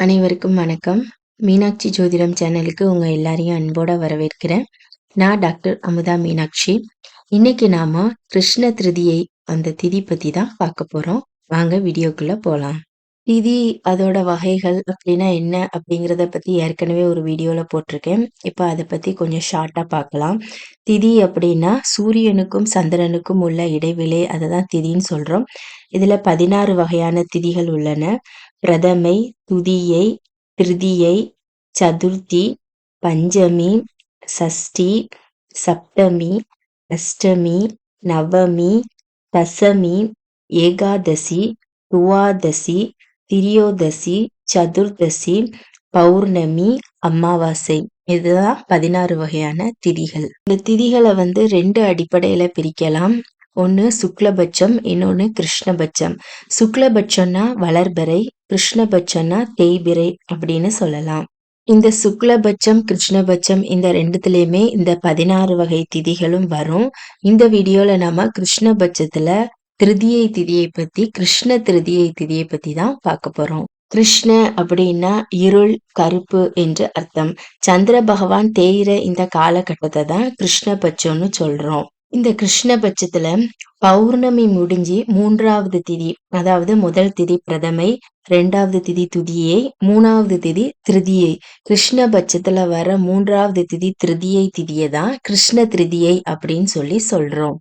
அனைவருக்கும் வணக்கம். மீனாட்சி ஜோதிடம் சேனலுக்கு உங்கள் எல்லாரையும் அன்போட வரவேற்கிறேன். நான் டாக்டர் அமுதா மீனாட்சி. இன்னைக்கு நாம கிருஷ்ண திருதியை அந்த திதி பற்றி தான் பார்க்க போகிறோம் வாங்க வீடியோக்குள்ளே போகலாம் திதி அதோட வகைகள் அப்படின்னா என்ன அப்படிங்கிறத பற்றி ஏற்கனவே ஒரு வீடியோவில் போட்டிருக்கேன். இப்போ அதை பற்றி கொஞ்சம் ஷார்ட்டாக பார்க்கலாம். திதி அப்படின்னா சூரியனுக்கும் சந்திரனுக்கும் உள்ள இடைவெளி அதை தான் திதின்னு சொல்கிறோம் இதில் பதினாறு வகையான திதிகள் உள்ளன. பிரதமை துதியை திருதியை சதுர்த்தி பஞ்சமி சஷ்டி சப்தமி அஷ்டமி நவமி தசமி ஏகாதசி துவாதசி திரியோதசி சதுர்தசி பௌர்ணமி அமாவாசை. இதுதான் பதினாறு வகையான திதிகள். இந்த திதிகளை வந்து ரெண்டு அடிப்படையில பிரிக்கலாம். ஒன்று சுக்லபட்சம் இன்னொன்று கிருஷ்ணபட்சம். சுக்லபட்சம்னா வளர்பறை கிருஷ்ணபட்சம்னா தேய்பிறை அப்படின்னு சொல்லலாம். இந்த சுக்லபட்சம் கிருஷ்ணபட்சம் இந்த ரெண்டுத்துலேயுமே இந்த பதினாறு வகை திதிகளும் வரும். இந்த வீடியோவில் நம்ம கிருஷ்ணபட்சத்தில் திருதியை திதியை பத்தி கிருஷ்ண திருதியை திதியை பத்தி தான் பார்க்க போறோம். கிருஷ்ண அப்படின்னா இருள் கருப்பு என்று அர்த்தம். சந்திர பகவான் தேயிற இந்த காலகட்டத்தை தான் கிருஷ்ணபட்சம்னு சொல்றோம். இந்த கிருஷ்ணபட்சத்துல பௌர்ணமி முடிஞ்சு மூன்றாவது திதி அதாவது முதல் திதி பிரதமை ரெண்டாவது திதி துதியை மூணாவது திதி திருதியை. கிருஷ்ணபட்சத்துல வர மூன்றாவது திதி திருதியை திதியை தான் கிருஷ்ண திருதியை அப்படின்னு சொல்லி சொல்றோம்.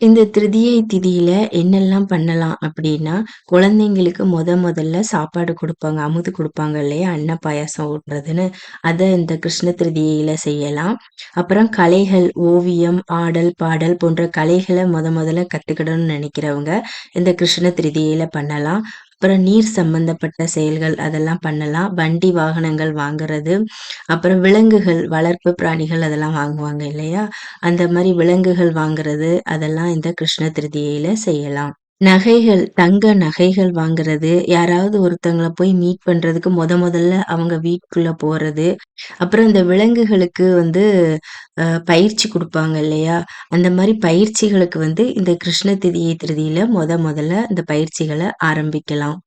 இந்த திருதியை திதியில என்னெல்லாம் பண்ணலாம் அப்படின்னா குழந்தைங்களுக்கு முத முதல்ல சாப்பாடு கொடுப்பாங்க அமுது கொடுப்பாங்க இல்லையா? அன்ன பாயாசம் ஊட்டுறதுன்னு. அதை இந்த கிருஷ்ண திருதியில செய்யலாம். அப்புறம் கலைகள் ஓவியம் ஆடல் பாடல் போன்ற கலைகளை முத முதல்ல கத்துக்கிடணும்னு நினைக்கிறவங்க இந்த கிருஷ்ண திருதியில பண்ணலாம். அப்புறம் நீர் சம்பந்தப்பட்ட செயல்கள் அதெல்லாம் பண்ணலாம். வண்டி வாகனங்கள் வாங்குறது அப்புறம் விலங்குகள் வளர்ப்பு பிராணிகள் அதெல்லாம் வாங்குவாங்க இல்லையா? அந்த மாதிரி விலங்குகள் வாங்குறது அதெல்லாம் இந்த கிருஷ்ண திருதியில செய்யலாம். நகைகள் தங்க நகைகள் வாங்குறது யாராவது ஒருத்தங்களை போய் மீட் பண்றதுக்கு முத முதல்ல அவங்க வீட்டுக்குள்ள போறது அப்புறம் இந்த விலங்குகளுக்கு வந்து பயிற்சி கொடுப்பாங்க இல்லையா? அந்த மாதிரி பயிற்சிகளுக்கு வந்து இந்த கிருஷ்ண திதியை திருதியில முத முதல்ல இந்த பயிற்சிகளை ஆரம்பிக்கலாம்.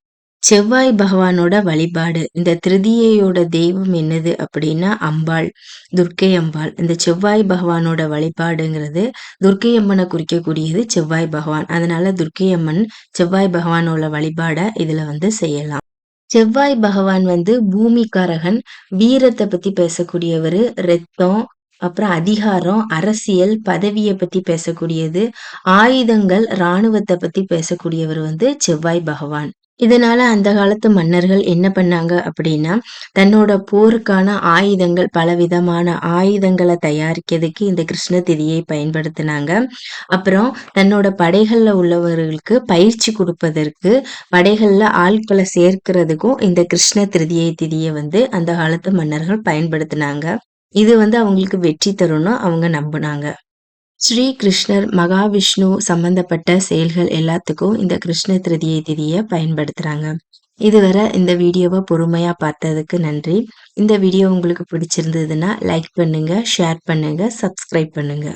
செவ்வாய் பகவானோட வழிபாடு. இந்த திருதியையோட தெய்வம் என்னது அப்படின்னா அம்பாள் துர்க்கை அம்பாள். இந்த செவ்வாய் பகவானோட வழிபாடுங்கிறது துர்க்கை அம்மனை குறிக்கக்கூடியது செவ்வாய் பகவான். அதனால துர்க்கை அம்மன் செவ்வாய் பகவானோட வழிபாட இதுல வந்து செய்யலாம். செவ்வாய் பகவான் வந்து பூமிக்காரகன் வீரத்தை பத்தி பேசக்கூடியவர் ரத்தம் அப்புறம் அதிகாரம் அரசியல் பதவியை பத்தி பேசக்கூடியது ஆயுதங்கள் இராணுவத்தை பத்தி பேசக்கூடியவர் வந்து செவ்வாய் பகவான். இதனால அந்த காலத்து மன்னர்கள் என்ன பண்ணாங்க அப்படின்னா தன்னோட போருக்கான ஆயுதங்கள் பலவிதமான ஆயுதங்களை தயாரிக்கிறதுக்கு இந்த கிருஷ்ண திதியை பயன்படுத்தினாங்க. அப்புறம் தன்னோட படைகள்ல உள்ளவர்களுக்கு பயிற்சி கொடுப்பதற்கு படைகள்ல ஆட்களை சேர்க்கிறதுக்கும் இந்த கிருஷ்ண திருதியை திதியை வந்து அந்த காலத்து மன்னர்கள் பயன்படுத்தினாங்க. இது வந்து அவங்களுக்கு வெற்றி தரும்னு அவங்க நம்பினாங்க. ஸ்ரீ கிருஷ்ணர் மகாவிஷ்ணு சம்பந்தப்பட்ட செயல்கள் எல்லாத்துக்கும் இந்த கிருஷ்ண திருதியை திதியை பயன்படுத்துறாங்க. இதுவரை இந்த வீடியோவை பொறுமையா பார்த்ததுக்கு நன்றி. இந்த வீடியோ உங்களுக்கு பிடிச்சிருந்ததுன்னா லைக் பண்ணுங்க ஷேர் பண்ணுங்க சப்ஸ்கிரைப் பண்ணுங்க.